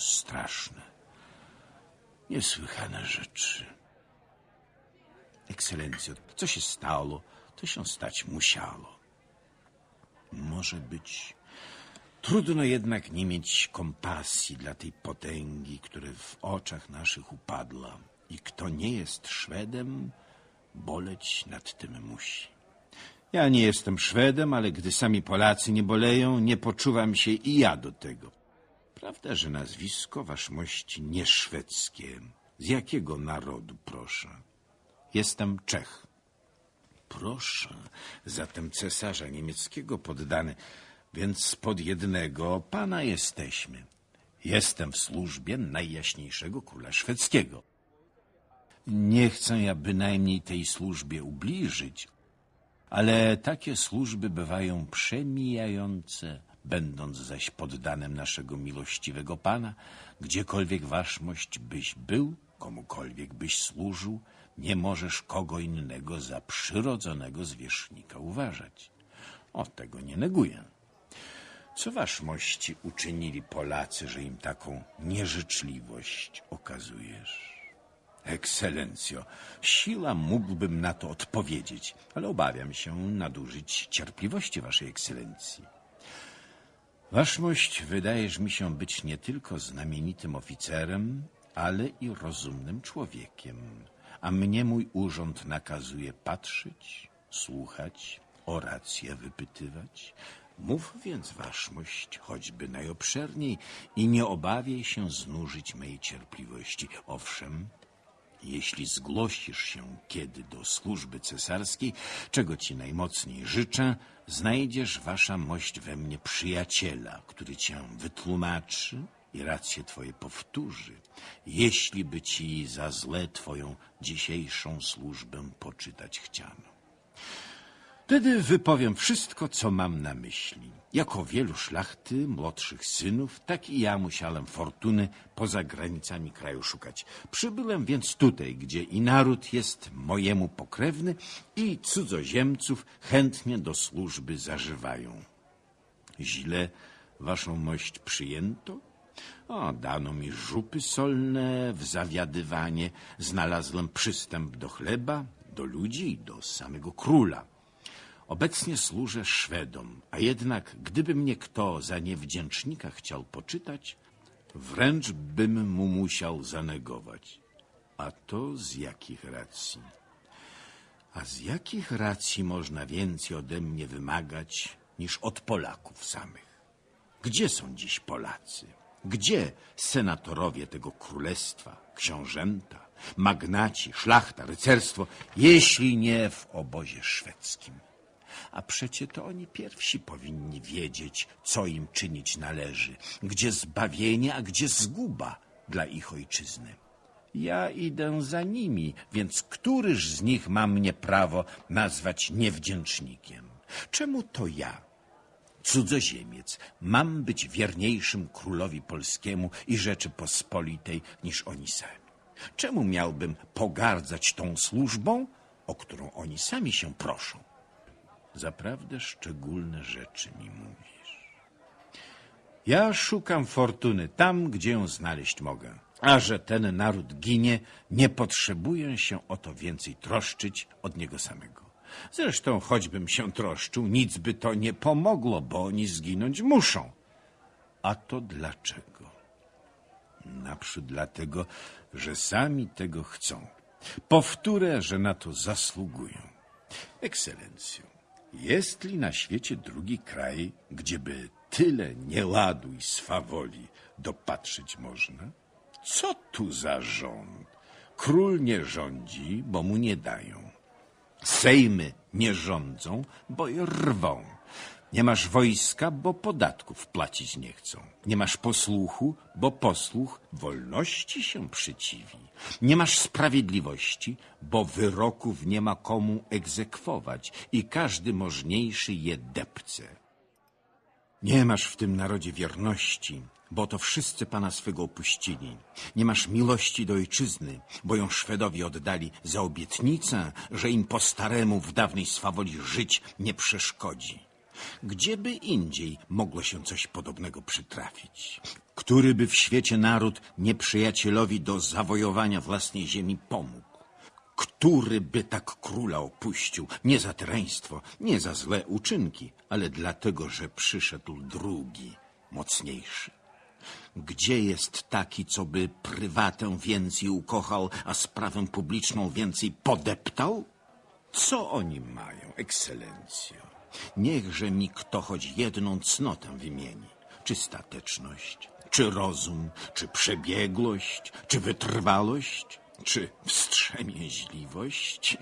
straszne. Niesłychane rzeczy. Ekscelencjo, co się stało, to się stać musiało. Może być. Trudno jednak nie mieć kompasji dla tej potęgi, która w oczach naszych upadła. I kto nie jest Szwedem, boleć nad tym musi. Ja nie jestem Szwedem, ale gdy sami Polacy nie boleją, nie poczuwam się i ja do tego. Prawda, że nazwisko wasz mości nie szwedzkie. Z jakiego narodu, proszę? Jestem Czech. Proszę, zatem cesarza niemieckiego poddany, więc spod jednego pana jesteśmy. Jestem w służbie najjaśniejszego króla szwedzkiego. Nie chcę ja bynajmniej tej służbie ubliżyć, ale takie służby bywają przemijające, będąc zaś poddanym naszego miłościwego Pana, gdziekolwiek waszmość byś był, komukolwiek byś służył, nie możesz kogo innego za przyrodzonego zwierzchnika uważać. O, tego nie neguję. Co waszmości uczynili Polacy, że im taką nieżyczliwość okazujesz? Ekscelencjo, siła mógłbym na to odpowiedzieć, ale obawiam się nadużyć cierpliwości waszej ekscelencji. Waszmość wydajesz mi się być nie tylko znamienitym oficerem, ale i rozumnym człowiekiem, a mnie mój urząd nakazuje patrzeć, słuchać, oracje wypytywać. Mów więc waszmość, choćby najobszerniej i nie obawiaj się znużyć mej cierpliwości. Owszem, jeśli zgłosisz się kiedy do służby cesarskiej, czego ci najmocniej życzę, znajdziesz wasza mość we mnie przyjaciela, który cię wytłumaczy i racje twoje powtórzy, jeśli by ci za zle twoją dzisiejszą służbę poczytać chciano. Wtedy wypowiem wszystko, co mam na myśli. Jako wielu szlachty, młodszych synów, tak i ja musiałem fortuny poza granicami kraju szukać. Przybyłem więc tutaj, gdzie i naród jest mojemu pokrewny i cudzoziemców chętnie do służby zażywają. Źle waszą mość przyjęto? O, dano mi żupy solne w zawiadywanie, znalazłem przystęp do chleba, do ludzi i do samego króla. Obecnie służę Szwedom, a jednak gdyby mnie kto za niewdzięcznika chciał poczytać, wręcz bym mu musiał zanegować. A to z jakich racji? A z jakich racji można więcej ode mnie wymagać niż od Polaków samych? Gdzie są dziś Polacy? Gdzie senatorowie tego królestwa, książęta, magnaci, szlachta, rycerstwo, jeśli nie w obozie szwedzkim? A przecie to oni pierwsi powinni wiedzieć, co im czynić należy, gdzie zbawienie, a gdzie zguba dla ich ojczyzny. Ja idę za nimi, więc któryż z nich ma mnie prawo nazwać niewdzięcznikiem? Czemu to ja, cudzoziemiec, mam być wierniejszym królowi polskiemu i Rzeczypospolitej niż oni sami? Czemu miałbym pogardzać tą służbą, o którą oni sami się proszą? Zaprawdę szczególne rzeczy mi mówisz. Ja szukam fortuny tam, gdzie ją znaleźć mogę. A że ten naród ginie, nie potrzebuję się o to więcej troszczyć od niego samego. Zresztą, choćbym się troszczył, nic by to nie pomogło, bo oni zginąć muszą. A to dlaczego? Naprzód dlatego, że sami tego chcą. Powtórzę, że na to zasługują. Ekscelencjo, jest li na świecie drugi kraj, gdzieby tyle nieładu i swawoli dopatrzyć można? Co tu za rząd? Król nie rządzi, bo mu nie dają. Sejmy nie rządzą, bo je rwą. Nie masz wojska, bo podatków płacić nie chcą. Nie masz posłuchu, bo posłuch wolności się przeciwi. Nie masz sprawiedliwości, bo wyroków nie ma komu egzekwować i każdy możniejszy je depce. Nie masz w tym narodzie wierności, bo to wszyscy pana swego opuścili. Nie masz miłości do ojczyzny, bo ją Szwedowie oddali za obietnicę, że im po staremu w dawnej swawoli żyć nie przeszkodzi. Gdzieby indziej mogło się coś podobnego przytrafić? Który by w świecie naród nieprzyjacielowi do zawojowania własnej ziemi pomógł? Który by tak króla opuścił? Nie za tyraństwo, nie za złe uczynki, ale dlatego, że przyszedł drugi, mocniejszy. Gdzie jest taki, co by prywatę więcej ukochał, a sprawę publiczną więcej podeptał? Co oni mają, ekscelencjo? Niechże mi kto choć jedną cnotę wymieni. Czy stateczność, czy rozum, czy przebiegłość, czy wytrwałość, czy wstrzemięźliwość?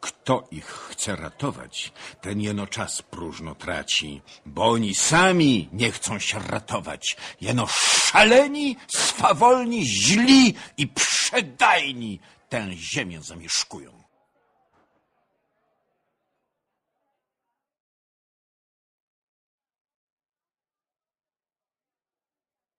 Kto ich chce ratować, ten jeno czas próżno traci, bo oni sami nie chcą się ratować. Jeno szaleni, swawolni, źli i przedajni tę ziemię zamieszkują.